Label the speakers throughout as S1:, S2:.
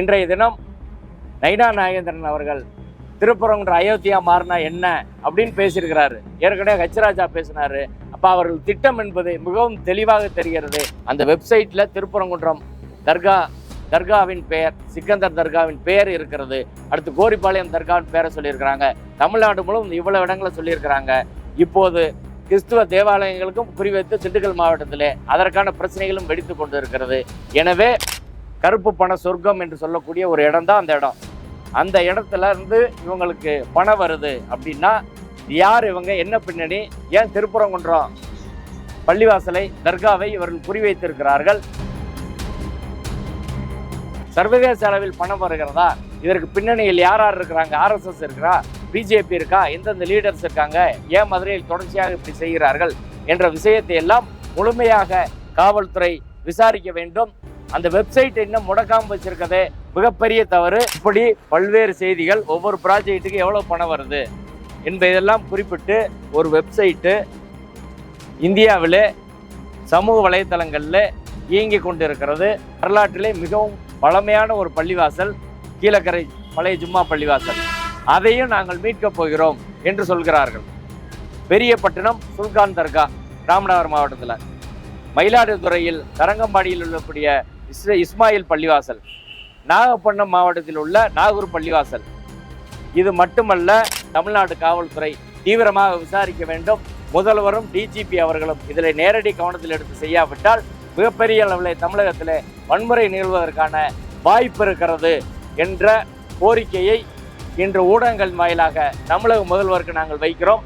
S1: இன்றைய தினம் நைனா நாகேந்திரன் அவர்கள் திருப்பரங்குன்ற அயோத்தியா மாறினா என்ன அப்படின்னு பேசியிருக்கிறாரு. ஏற்கனவே ஹச்ராஜா பேசினாரு. அப்போ அவர்கள் திட்டம் என்பது மிகவும் தெளிவாக தெரிகிறது. அந்த வெப்சைட்டில் திருப்பரங்குன்றம் தர்கா தர்காவின் பெயர் சிக்கந்தர் தர்காவின் பெயர் இருக்கிறது. அடுத்து கோரிப்பாளையம் தர்காவின் பெயரை சொல்லியிருக்கிறாங்க. தமிழ்நாடு முழுவதும் இவ்வளோ இடங்களை சொல்லியிருக்கிறாங்க. இப்போது கிறிஸ்துவ தேவாலயங்களுக்கும் குறிவைத்து திண்டுக்கல் மாவட்டத்திலே அதற்கான பிரச்சனைகளும் வெடித்து கொண்டு இருக்கிறது எனவே கருப்பு பண சொர்க்கம் என்று சொல்லக்கூடிய ஒரு இடம் தான் அந்த இடம். அந்த இடத்துல இருந்து இவங்களுக்கு பணம் வருது அப்படின்னா யார் இவங்க? என்ன பின்னணி? ஏன் திருப்புறங்குன்றம் பள்ளிவாசலை தர்காவை இவர்கள் குறிவைத்திருக்கிறார்கள் சர்வதேச அளவில் பணம் வருகிறதா? இதற்கு பின்னணியில் யார் யார் இருக்கிறாங்க? ஆர்எஸ்எஸ் இருக்கிறா? பிஜேபி இருக்கா? எந்தெந்த லீடர்ஸ் இருக்காங்க? ஏன் மதுரையில் தொடர்ச்சியாக இப்படி செய்கிறார்கள்? என்ற விஷயத்தை எல்லாம் முழுமையாக காவல்துறை விசாரிக்க வேண்டும். அந்த வெப்சைட் இன்னும் முடக்காமல் வச்சிருக்கதே மிகப்பெரிய தவறு. இப்படி பல்வேறு செய்திகள் ஒவ்வொரு ப்ராஜெக்ட்டுக்கு எவ்வளோ பணம் வருது என்பதெல்லாம் குறிப்பிட்டு ஒரு வெப்சைட்டு இந்தியாவிலே சமூக வலைத்தளங்களில் இயங்கி கொண்டிருக்கிறது. வரலாற்றிலே மிகவும் பழமையான ஒரு பள்ளிவாசல் கீழக்கரை பழைய ஜும்மா பள்ளிவாசல். அதையும் நாங்கள் மீட்கப் போகிறோம் என்று சொல்கிறார்கள். பெரியபட்டினம் சுல்கான் தர்கா ராமநாதர் மாவட்டத்தில். மயிலாடுதுறையில் தரங்கம்பாடியில் உள்ளக்கூடிய இஸ்ரே இஸ்மாயில் பள்ளிவாசல். நாகப்பட்டினம் மாவட்டத்தில் உள்ள நாகூர் பள்ளிவாசல். இது மட்டுமல்ல தமிழ்நாடு காவல்துறை தீவிரமாக விசாரிக்க வேண்டும். முதல்வரும் டிஜிபி அவர்களும் இதில் நேரடி கவனத்தில் எடுத்து செய்யாவிட்டால் மிகப்பெரிய அளவில் தமிழகத்தில் வன்முறை நிகழ்வதற்கான வாய்ப்பு இருக்கிறது என்ற கோரிக்கையை இன்று ஊடகங்கள் வாயிலாக தமிழக முதல்வருக்கு நாங்கள் வைக்கிறோம்.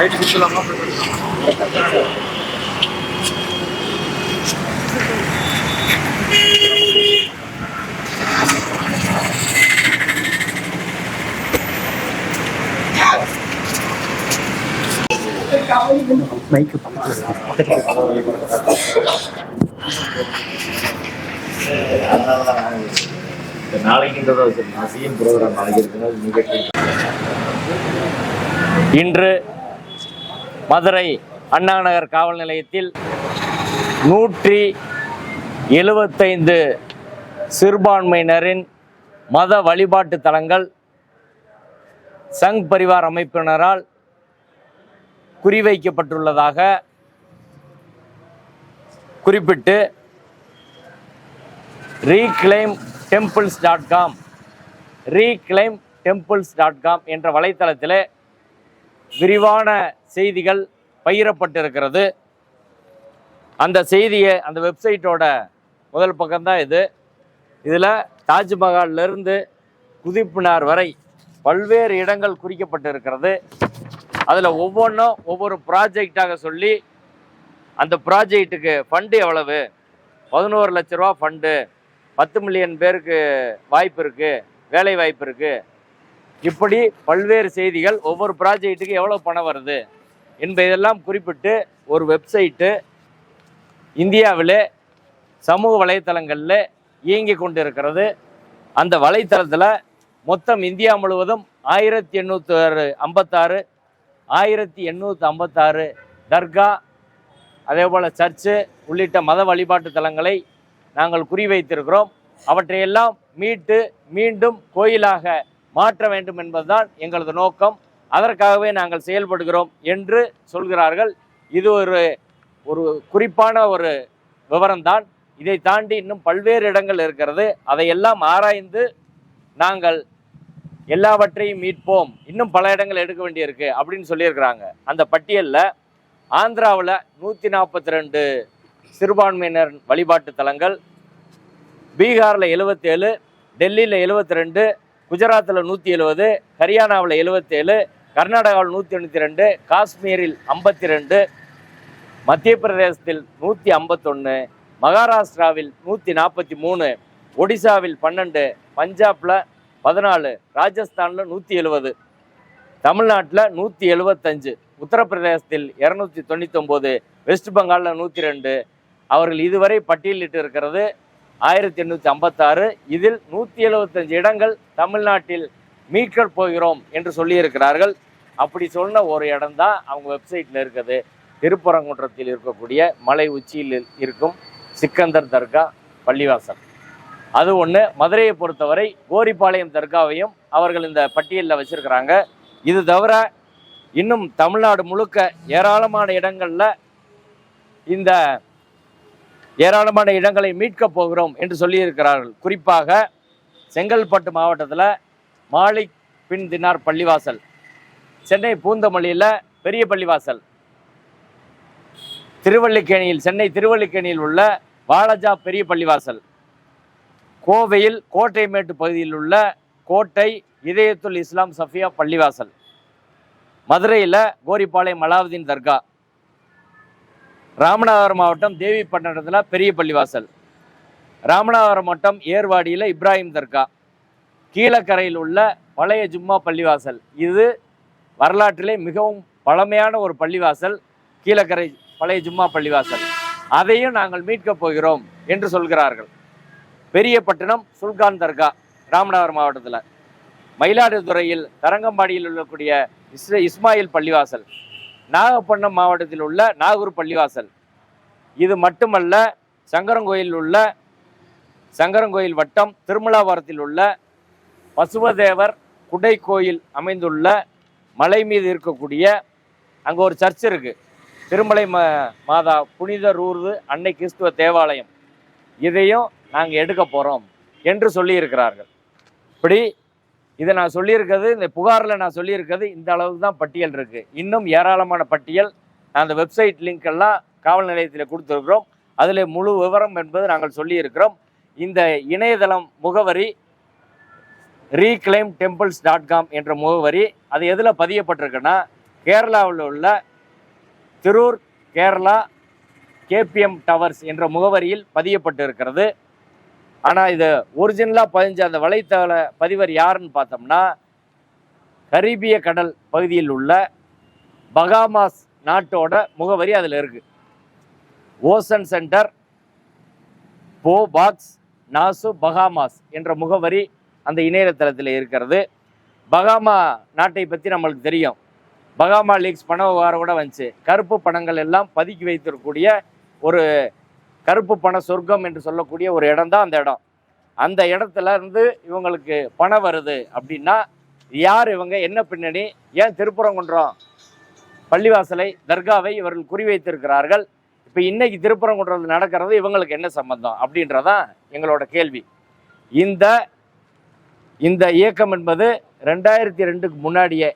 S2: ரைட் கொடுத்துலாமா மைக்கு
S3: நாளைக்குன்றதை சிஎம் ப்ரோக்ராம் நாளைக்கு இருக்குன்னா நீங்க
S1: இன்று மதுரை அண்ணாநகர் காவல் நிலையத்தில் நூற்றி எழுபத்தைந்து சிறுபான்மையினரின் மத வழிபாட்டு தலங்கள் சங் பரிவார் அமைப்பினரால் குறிவைக்கப்பட்டுள்ளதாக குறிப்பிட்டு reclaim temples dot com reclaim temples dot com என்ற வலைத்தளத்தில் விரிவான செய்திகள் பகிரப்பட்டிருக்கிறது. அந்த செய்தியை அந்த வெப்சைட்டோட முதல் பக்கம்தான் இது. இதில் தாஜ்மஹால்ல குதிப்பினார் வரை பல்வேறு இடங்கள் குறிக்கப்பட்டிருக்கிறது. அதில் ஒவ்வொன்றும் ஒவ்வொரு ப்ராஜெக்டாக சொல்லி அந்த ப்ராஜெக்ட்டுக்கு ஃபண்டு எவ்வளவு? பதினோரு லட்ச ரூபா ஃபண்டு பத்து மில்லியன் பேருக்கு வாய்ப்பு இருக்குது வேலை வாய்ப்பு இருக்குது இப்படி பல்வேறு செய்திகள் ஒவ்வொரு ப்ராஜெக்ட்டுக்கு எவ்வளோ பணம் வருது என்பதெல்லாம் குறிப்பிட்டு ஒரு வெப்சைட்டு இந்தியாவில் சமூக வலைத்தளங்களில் இயங்கி கொண்டிருக்கிறது. அந்த வலைத்தளத்தில் மொத்தம் இந்தியா முழுவதும் ஆயிரத்தி எண்ணூற்றி ஐம்பத்தாறு ஆயிரத்தி எண்ணூற்றி ஐம்பத்தாறு தர்கா அதே போல் சர்ச்சு உள்ளிட்ட மத வழிபாட்டு தலங்களை நாங்கள் குறிவைத்திருக்கிறோம். அவற்றையெல்லாம் மீட்டு மீண்டும் கோயிலாக மாற்ற வேண்டும் என்பதுதான் எங்களது நோக்கம். அதற்காகவே நாங்கள் செயல்படுகிறோம் என்று சொல்கிறார்கள். இது ஒரு ஒரு குறிப்பான ஒரு விவரம்தான். இதை தாண்டி இன்னும் பல்வேறு இடங்கள் இருக்கிறது. அதையெல்லாம் ஆராய்ந்து நாங்கள் எல்லாவற்றையும் மீட்போம். இன்னும் பல இடங்கள் எடுக்க வேண்டியிருக்கு அப்படின்னு சொல்லியிருக்கிறாங்க. அந்த பட்டியலில் ஆந்திராவில் நூற்றி நாற்பத்தி ரெண்டு சிறுபான்மையினர் வழிபாட்டு தலங்கள் பீகாரில் எழுபத்தேழு டெல்லியில் எழுபத்தி ரெண்டு குஜராத்தில் நூற்றி எழுபது ஹரியானாவில் எழுபத்தேழு கர்நாடகாவில் நூற்றி தொண்ணூற்றி ரெண்டு காஷ்மீரில் ஐம்பத்தி ரெண்டு மத்திய பிரதேசத்தில் நூற்றி ஐம்பத்தொன்று மகாராஷ்டிராவில் நூற்றி நாற்பத்தி மூணு ஒடிசாவில் பன்னெண்டு பஞ்சாபில் பதினாலு ராஜஸ்தானில் நூற்றி எழுபது தமிழ்நாட்டில் நூற்றி எழுபத்தஞ்சு உத்தரப்பிரதேசத்தில் இரநூத்தி தொண்ணூத்தொம்போது வெஸ்ட் பெங்காலில் நூற்றி ரெண்டு அவர்கள் இதுவரை பட்டியலிட்டு இருக்கிறது ஆயிரத்தி எண்ணூற்றி ஐம்பத்தாறு இதில் நூற்றி எழுபத்தஞ்சு இடங்கள் தமிழ்நாட்டில் மீட்கப் போகிறோம் என்று சொல்லியிருக்கிறார்கள். அப்படி சொன்ன ஒரு இடம்தான் அவங்க வெப்சைட்டில் இருக்குது. திருப்பரங்குன்றத்தில் இருக்கக்கூடிய மலை உச்சியில் இருக்கும் சிக்கந்தர் தர்கா பள்ளிவாசல். அது ஒன்று மதுரையை பொறுத்தவரை கோரிப்பாளையம் தர்காவையும் அவர்கள் இந்த பட்டியலில் வச்சுருக்கிறாங்க. இது தவிர இன்னும் தமிழ்நாடு முழுக்க ஏராளமான இடங்களில் இந்த ஏராளமான இடங்களை மீட்கப் போகிறோம் என்று சொல்லியிருக்கிறார்கள். குறிப்பாக செங்கல்பட்டு மாவட்டத்தில் மாலிக் பின் தினார் பள்ளிவாசல் சென்னை பூந்தமல்லியில் பெரிய பள்ளிவாசல் திருவள்ளிக்கேணியில் சென்னை திருவள்ளிக்கேணியில் உள்ள வாலஜா பெரிய பள்ளிவாசல் கோவையில் கோட்டைமேட்டு பகுதியில் உள்ள கோட்டை இதயத்துல் இஸ்லாம் சஃபியா பள்ளிவாசல் மதுரையில் கோரிப்பாளையம் அலாவுதீன் தர்கா ராமநாதபுரம் மாவட்டம் தேவிப்பட்டினத்தில் பெரிய பள்ளிவாசல். ராமநாதபுரம் மாவட்டம் ஏர்வாடியில் இப்ராஹிம் தர்கா. கீழக்கரையில் உள்ள பழைய ஜும்மா பள்ளிவாசல். இது வரலாற்றிலே மிகவும் பழமையான ஒரு பள்ளிவாசல். கீழக்கரை பழைய ஜும்மா பள்ளிவாசல். அதையும் நாங்கள் மீட்கப் போகிறோம் என்று சொல்கிறார்கள். பெரியப்பட்டினம் சுல்கான் தர்கா ராமநாதபுரம் மாவட்டத்தில். மயிலாடுதுறையில் தரங்கம்பாடியில் உள்ளக்கூடிய இஸ் இஸ்மாயில் பள்ளிவாசல். நாகப்பட்டினம் மாவட்டத்தில் உள்ள நாகூர் பள்ளிவாசல். இது மட்டுமல்ல சங்கரங்கோயில் உள்ள சங்கரங்கோயில் வட்டம் திருமலாபுரத்தில் உள்ள பசுவதேவர் குடை கோயில் அமைந்துள்ள மலை மீது இருக்கக்கூடிய அங்கே ஒரு சர்ச் இருக்கு. திருமலை ம மாதா புனித ரூர்து அன்னை கிறிஸ்துவ தேவாலயம். இதையும் நாங்கள் எடுக்க போகிறோம் என்று சொல்லியிருக்கிறார்கள். இப்படி இதை நான் சொல்லியிருக்கிறது இந்த புகாரில் நான் சொல்லியிருக்கிறது இந்த அளவுக்கு தான் பட்டியல் இருக்குது இன்னும் ஏராளமான பட்டியல் நான் அந்த வெப்சைட் லிங்க் எல்லாம் காவல் நிலையத்தில் கொடுத்துருக்குறோம். அதில் முழு விவரம் என்பது நாங்கள் சொல்லியிருக்கிறோம். இந்த இணையதளம் முகவரி ரீக்ளைம் டெம்பிள்ஸ் டாட் காம் என்ற முகவரி அது எதில் பதியப்பட்டிருக்குன்னா கேரளாவில் உள்ள திருர் கேரளா கேபிஎம் டவர்ஸ் என்ற முகவரியில் பதியப்பட்டு இருக்கிறது ஆனால் இது ஒரிஜினலாக பதிஞ்ச அந்த வலைத்தள பதிவர் யாருன்னு பார்த்தோம்னா கரீபிய கடல் பகுதியில் உள்ள பகாமாஸ் நாட்டோட முகவரி அதில் இருக்குது ocean centre PO box Nassau Bahamas என்ற முகவரி அந்த இணையதளத்தில் இருக்கிறது. பகாமா நாட்டை பற்றி நம்மளுக்கு தெரியும். பகாமா லீக்ஸ் பண விவகாரம் கூட வந்துச்சு. கருப்பு பணங்கள் எல்லாம் பதுக்கி வைத்திருக்கக்கூடிய ஒரு கருப்பு பண சொர்க்கம் என்று சொல்லக்கூடிய ஒரு இடம் தான் அந்த இடம். அந்த இடத்துல இருந்து இவங்களுக்கு பணம் வருது அப்படின்னா யார் இவங்க? என்ன பின்னணி? ஏன் திருப்புறங்குன்றம் பள்ளிவாசலை தர்காவை இவர்கள் குறிவைத்திருக்கிறார்கள். இப்போ இன்னைக்கு திருப்புறங்குன்றத்தில் நடக்கிறது இவங்களுக்கு என்ன சம்பந்தம் அப்படின்றதான் எங்களோட கேள்வி. இந்த இந்த இயக்கம் என்பது ரெண்டாயிரத்தி ரெண்டுக்கு முன்னாடியே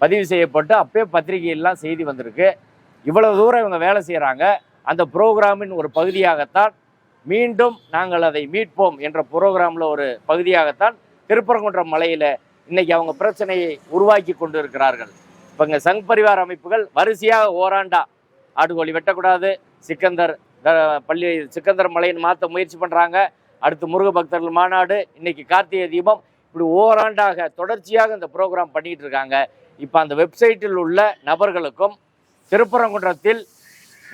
S1: பதிவு செய்யப்பட்டு அப்பயே பத்திரிகையெல்லாம் செய்தி வந்திருக்கு. இவ்வளோ தூரம் இவங்க வேலை செய்கிறாங்க அந்த புரோகிராமின் ஒரு பகுதியாகத்தான் மீண்டும் நாங்கள் அதை மீட்போம் என்ற புரோகிராமில் ஒரு பகுதியாகத்தான் திருப்பரங்குன்றம் மலையில் இன்னைக்கு அவங்க பிரச்சனையை உருவாக்கி கொண்டு இருக்கிறார்கள் இப்போ இங்கே சங் பரிவார அமைப்புகள் வரிசையாக ஓராண்டா. ஆடுகோழி வெட்டக்கூடாது சிக்கந்தர் பள்ளி சிக்கந்தர் மலையின் மாற்ற முயற்சி பண்ணுறாங்க அடுத்து முருக பக்தர்கள் மாநாடு இன்னைக்கு கார்த்திகை தீபம். இப்படி ஓராண்டாக தொடர்ச்சியாக இந்த ப்ரோக்ராம் பண்ணிகிட்டு இருக்காங்க. இப்போ அந்த வெப்சைட்டில் உள்ள நபர்களுக்கும் திருப்பரங்குன்றத்தில்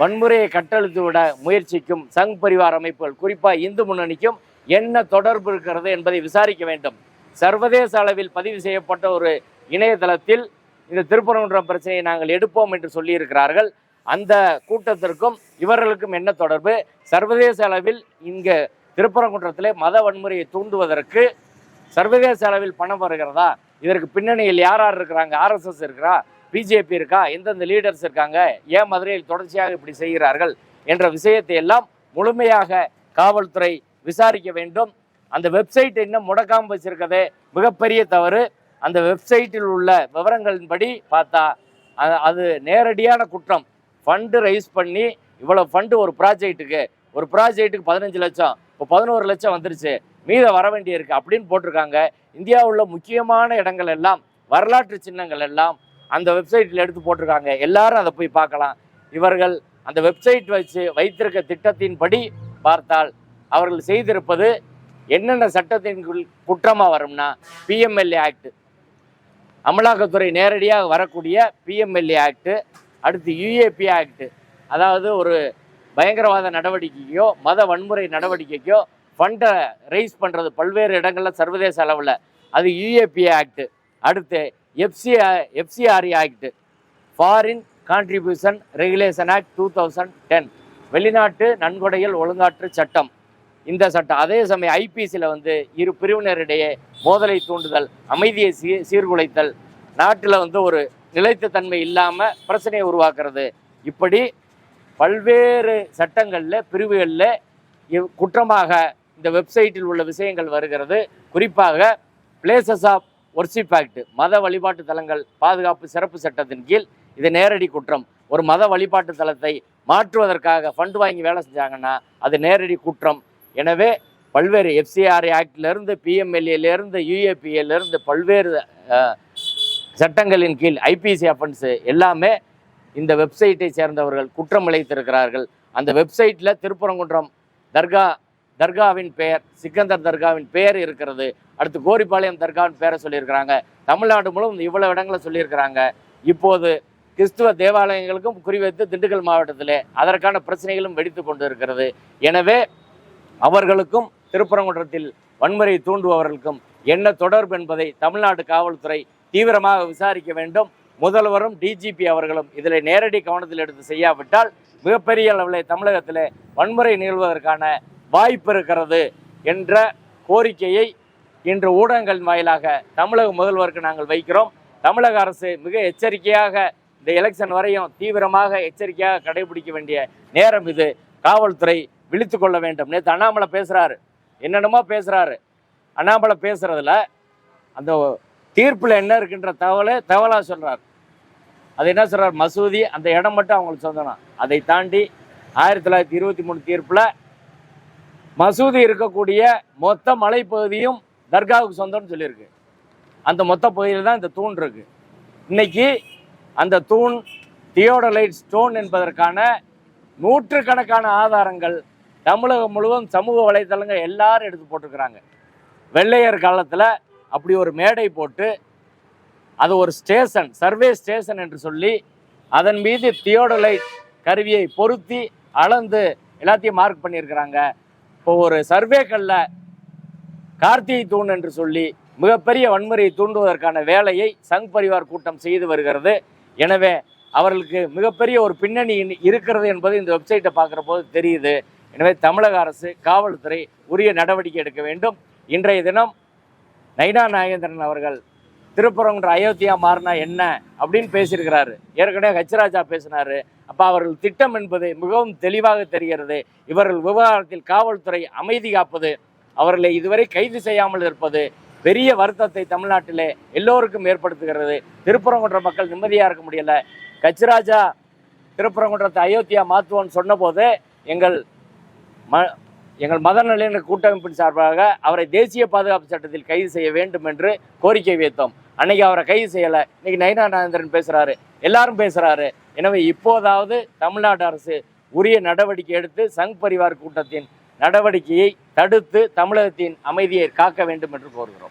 S1: வன்முறையை கட்டழுத்து விட முயற்சிக்கும் சங் பரிவார் அமைப்புகள் குறிப்பாக இந்து முன்னணிக்கும் என்ன தொடர்பு இருக்கிறது என்பதை விசாரிக்க வேண்டும். சர்வதேச அளவில் பதிவு செய்யப்பட்ட ஒரு இணையதளத்தில் இந்த திருப்பரங்குன்றம் பிரச்சனையை நாங்கள் எடுப்போம் என்று சொல்லியிருக்கிறார்கள். அந்த கூட்டத்திற்கும் இவர்களுக்கும் என்ன தொடர்பு? சர்வதேச அளவில் இங்கே திருப்பரங்குன்றத்தில் மத வன்முறையை தூண்டுவதற்கு சர்வதேச அளவில் பணம் வருகிறதா? இதற்கு பின்னணியில் யார் யார் இருக்கிறாங்க? ஆர்எஸ்எஸ் இருக்கிறா? பிஜேபி இருக்கா எந்தெந்த லீடர்ஸ் இருக்காங்க ஏன் மதுரையில் தொடர்ச்சியாக இப்படி செய்கிறார்கள் என்ற விஷயத்தை எல்லாம் முழுமையாக காவல்துறை விசாரிக்க வேண்டும். அந்த வெப்சைட் இன்னும் முடக்காமல் வச்சிருக்கதே மிகப்பெரிய தவறு. அந்த வெப்சைட்டில் உள்ள விவரங்களின்படி பார்த்தா அது நேரடியான குற்றம். ஃபண்டு ரைஸ் பண்ணி இவ்வளோ ஃபண்டு ஒரு ப்ராஜெக்ட்டுக்கு ஒரு ப்ராஜெக்ட்டுக்கு பதினஞ்சு லட்சம் இப்போ பதினோரு லட்சம் வந்துருச்சு மீத வர வேண்டியிருக்கு அப்படின்னு போட்டிருக்காங்க. இந்தியாவில் உள்ள முக்கியமான இடங்கள் எல்லாம் வரலாற்று சின்னங்கள் எல்லாம் அந்த வெப்சைட்டில் எடுத்து போட்டிருக்காங்க. எல்லாரும் அதை போய் பார்க்கலாம். இவர்கள் அந்த வெப்சைட் வச்சு வைத்திருக்க திட்டத்தின்படி பார்த்தால் அவர்கள் செய்திருப்பது என்னென்ன சட்டத்தின் குற்றமாக வரும்னா பிஎம்எல்ஏ ஆக்ட் அமலாக்கத்துறை நேரடியாக வரக்கூடிய பிஎம்எல்ஏ ஆக்டு அடுத்து யுஏபி ஆக்டு அதாவது ஒரு பயங்கரவாத நடவடிக்கைக்கோ மத வன்முறை நடவடிக்கைக்கோ ஃபண்டை ரைஸ் பண்ணுறது பல்வேறு இடங்களில் சர்வதேச அளவில். அது யுஏபி ஆக்டு அடுத்து FC FCRA act foreign contribution regulation act two thousand ten வெளிநாட்டு நன்கொடைகள் ஒழுங்காற்று சட்டம். இந்த சட்டம் அதே சமயம் ஐபிசியில் வந்து இரு பிரிவினரிடையே மோதலை தூண்டுதல் அமைதியை சீ சீர்குலைத்தல் நாட்டில் வந்து ஒரு நிலைத்த தன்மை இல்லாமல் பிரச்சனையை உருவாக்குறது. இப்படி பல்வேறு சட்டங்களில் பிரிவுகளில் இவ்- குற்றமாக இந்த வெப்சைட்டில் உள்ள விஷயங்கள் வருகிறது. குறிப்பாக பிளேசஸ் ஆஃப் ஒர்ஷிப் ஆக்ட் மத வழிபாட்டு தலங்கள் பாதுகாப்பு சிறப்பு சட்டத்தின் கீழ் இது நேரடி குற்றம். ஒரு மத வழிபாட்டு தலத்தை மாற்றுவதற்காக ஃபண்ட் வாங்கி வேலை செஞ்சாங்கன்னா அது நேரடி குற்றம். எனவே பல்வேறு எஃப்சிஆர்ஏ ஆக்டிலிருந்து பிஎம்எல்ஏலேருந்து யூஏபிஏலேருந்து பல்வேறு சட்டங்களின் கீழ் ஐபிசி அஃபன்ஸு எல்லாமே இந்த வெப்சைட்டை சேர்ந்தவர்கள் குற்றம் இழைத்திருக்கிறார்கள். அந்த வெப்சைட்டில் திருப்பரங்குன்றம் தர்கா தர்காவின் பெயர் சிக்கந்தர் தர்காவின் பெயர் இருக்கிறது. அடுத்து கோரிப்பாளையம் தர்காவின் பெயரை சொல்லியிருக்கிறாங்க. தமிழ்நாடு முழுவதும் இவ்வளவு இடங்களை சொல்லியிருக்கிறாங்க. இப்போது கிறிஸ்துவ தேவாலயங்களுக்கும் குறிவைத்து திண்டுக்கல் மாவட்டத்திலே அதற்கான பிரச்சனைகளும் வெடித்து கொண்டு இருக்கிறது எனவே அவர்களுக்கும் திருப்பரங்குன்றத்தில் வன்முறை தூண்டுபவர்களுக்கும் என்ன தொடர்பு என்பதை தமிழ்நாடு காவல்துறை தீவிரமாக விசாரிக்க வேண்டும். முதல்வரும் டிஜிபி அவர்களும் இதில் நேரடி கவனத்தில் எடுத்து செய்யாவிட்டால் மிகப்பெரிய அளவில் தமிழகத்தில் வன்முறை நிகழ்வதற்கான வாய்ப்பு இருக்கிறது என்ற கோரிக்கையை இன்று ஊடகங்கள் வாயிலாக தமிழக முதல்வருக்கு நாங்கள் வைக்கிறோம். தமிழக அரசு மிக எச்சரிக்கையாக இந்த எலெக்ஷன் வரையும் தீவிரமாக எச்சரிக்கையாக கடைபிடிக்க வேண்டிய நேரம் இது. காவல்துறை விழித்து கொள்ள வேண்டும். நேற்று அண்ணாமலை பேசுகிறாரு என்னென்னமோ பேசுகிறாரு அண்ணாமலை பேசுகிறதுல அந்த தீர்ப்பில் என்ன இருக்குன்ற தகவலை தகவலாக சொல்கிறார் அது என்ன சொல்கிறார் மசூதி அந்த இடம் மட்டும் அவங்களுக்கு சொந்தனா அதை தாண்டி ஆயிரத்தி தொள்ளாயிரத்தி இருபத்தி மூணு தீர்ப்பில் மசூதி இருக்கக்கூடிய மொத்த மலைப்பகுதியும் தர்காவுக்கு சொந்தம்னு சொல்லியிருக்கு. அந்த மொத்த பகுதியில் தான் இந்த தூண் இருக்கு. இன்னைக்கு அந்த தூண் தியோடலைட் ஸ்டோன் என்பதற்கான நூற்றுக்கணக்கான ஆதாரங்கள் தமிழகம் முழுவதும் சமூக வலைத்தளங்கள் எல்லாரும் எடுத்து போட்டிருக்கிறாங்க. வெள்ளையர் காலத்தில் அப்படி ஒரு மேடை போட்டு அது ஒரு ஸ்டேஷன் சர்வே ஸ்டேஷன் என்று சொல்லி அதன் மீது தியோடலைட் கருவியை பொருத்தி அளந்து எல்லாத்தையும் மார்க் பண்ணியிருக்கிறாங்க. இப்போ ஒரு சர்வேக்கல்ல கார்த்திகை தூண் என்று சொல்லி மிகப்பெரிய வன்முறையை தூண்டுவதற்கான வேலையை சங் பரிவார் கூட்டம் செய்து வருகிறது. எனவே அவர்களுக்கு மிகப்பெரிய ஒரு பின்னணி இருக்கிறது என்பது இந்த வெப்சைட்டை பார்க்குற போது தெரியுது. எனவே தமிழக அரசு காவல்துறை உரிய நடவடிக்கை எடுக்க வேண்டும். இன்றைய தினம் நைனா நாகேந்திரன் அவர்கள் திருப்பரங்குன்ற அயோத்தியா மாறினா என்ன அப்படின்னு பேசியிருக்கிறாரு. ஏற்கனவே ஹச்ராஜா பேசினாரு. அப்போ அவர்கள் திட்டம் என்பது மிகவும் தெளிவாக தெரிகிறது. இவர்கள் விவகாரத்தில் காவல்துறை அமைதி காப்பது அவர்களை இதுவரை கைது செய்யாமல் இருப்பது பெரிய வருத்தத்தை தமிழ்நாட்டிலே எல்லோருக்கும் ஏற்படுத்துகிறது. திருப்பரங்குன்ற மக்கள் நிம்மதியாக இருக்க முடியல. கச்சிராஜா திருப்பரங்குன்றத்தை அயோத்தியா மாற்றுவோன்னு சொன்னபோது எங்கள் ம எங்கள் மத நலன கூட்டமைப்பின் சார்பாக அவரை தேசிய பாதுகாப்பு சட்டத்தில் கைது செய்ய வேண்டும் என்று கோரிக்கை வைத்தோம். அன்னைக்கு அவரை கைது செய்யலை. இன்னைக்கு நயினா நாகேந்திரன் பேசுறாரு. எல்லாரும் பேசுறாரு. எனவே இப்போதாவது தமிழ்நாடு அரசு உரிய நடவடிக்கை எடுத்து சங் பரிவார் கூட்டத்தின் நடவடிக்கையை தடுத்து தமிழகத்தின் அமைதியை காக்க வேண்டும் என்று கோருகிறோம்.